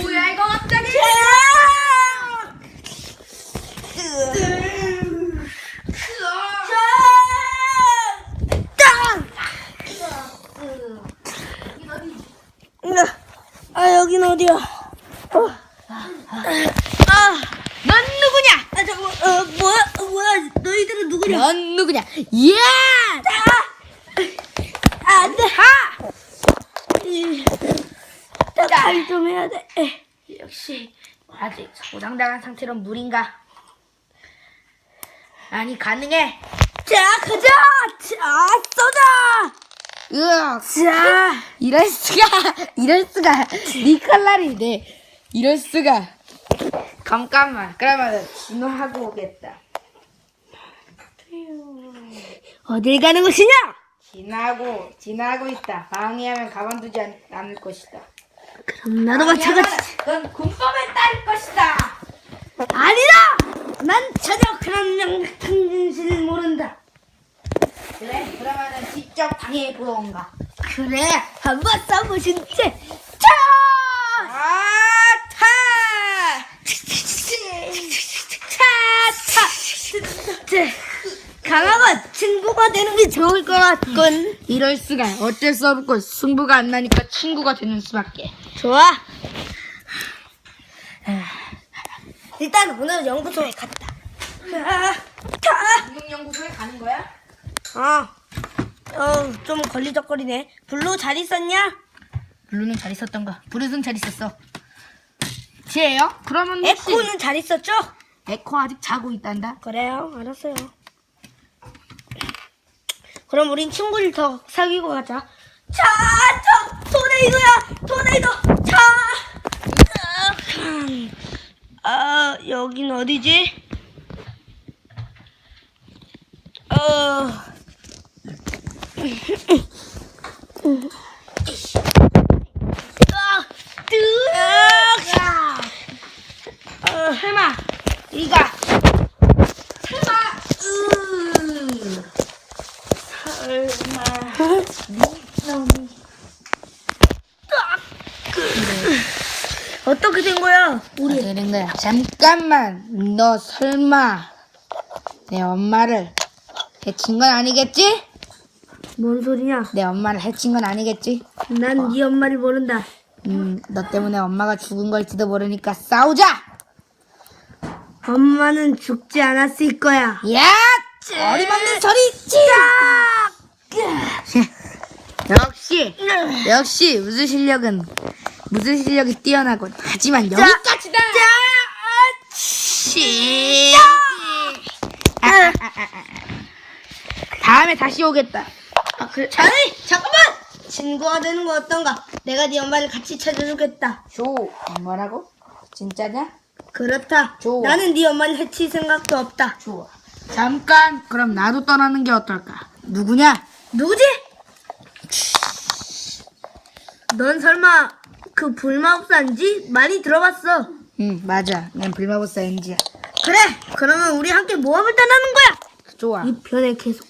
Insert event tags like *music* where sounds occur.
뭐야 이거 갑자기? 아 여긴 어디야? 어. 아, 넌 누구냐? 아 잠깐만. 어 뭐야? 어, 뭐야? 너희들은 누구냐? 넌 누구냐? 예! 아, 안 돼. 하! 나칼좀 해야 돼. 에. 역시 아직 소장당한 상태로 무린가? 아니 가능해. 자, 가자. 자, 쏘자. 으악. 자, 이럴 수가 이럴 수가 니 칼날인데 이럴 수가 잠깐만 그러면 진화하고 오겠다 어딜 가는 것이냐? 진화하고 진화하고 있다 방해하면 가만두지 않, 않을 것이다 그럼 나도 마찬가지. 넌 군법에 따를 것이다 아니다. 난 전혀 그런 명탕진실을 모른다. 그래 그러면은 직접 당해 보던가 그래, 한번 써보신 채. 자! 아타 차, 차. 강아가 친구가 되는 게 좋을 것 같군. 이럴 수가 어쩔 수 없고 승부가 안 나니까 친구가 되는 수밖에 좋아. 일단 오늘 연구소에 갔다. 아, 가. 공룡연구소에 가는 거야? 어, 어, 좀 걸리적거리네. 블루 잘 있었냐? 블루는 잘 있었던가 브루스는 잘 있었어 지혜요? 그러면 혹시 에코는 잘 있었죠? 에코 아직 자고 있단다 그래요, 알았어요. 그럼 우린 친구를 더 사귀고 가자. 자, 저 토네이도야, 토네이도. 자, 음, 아, 여긴 어디지? 어. 아, 뜨아! 어, 설마 이가 설마 으 설마 어떻게 된 거야? 우리 되는 거야 잠깐만 너 설마 내 엄마를 해친 건 아니겠지? 뭔 소리냐? 내 엄마를 해친 건 아니겠지? 난 네 엄마를 모른다. 음, 너 때문에 엄마가 죽은 걸지도 모르니까 싸우자! 엄마는 죽지 않았을 거야. 야! 어림없는 소리! *laughs* 역시, 역시, 무술 실력은, 무술 실력이 뛰어나고, 하지만 여기까지다! 씨. 아, 아, 아, 아, 아. 다음에 다시 오겠다. 아, 그래. 자네, 잠깐만! 친구가 되는 거 어떤가? 내가 네 엄마를 같이 찾아주겠다. 조, 뭐라고? 진짜냐? 그렇다. 좋아. 나는 네 엄마를 해칠 생각도 없다. 좋아. 잠깐, 그럼 나도 떠나는 게 어떨까? 누구냐? 누구지? 넌 설마 그 불마법사인지 많이 들어봤어. 응, 맞아. 난 불마법사 엔지야. 그래. 그러면 우리 함께 모험을 떠나는 거야. 좋아. 이 편에 계속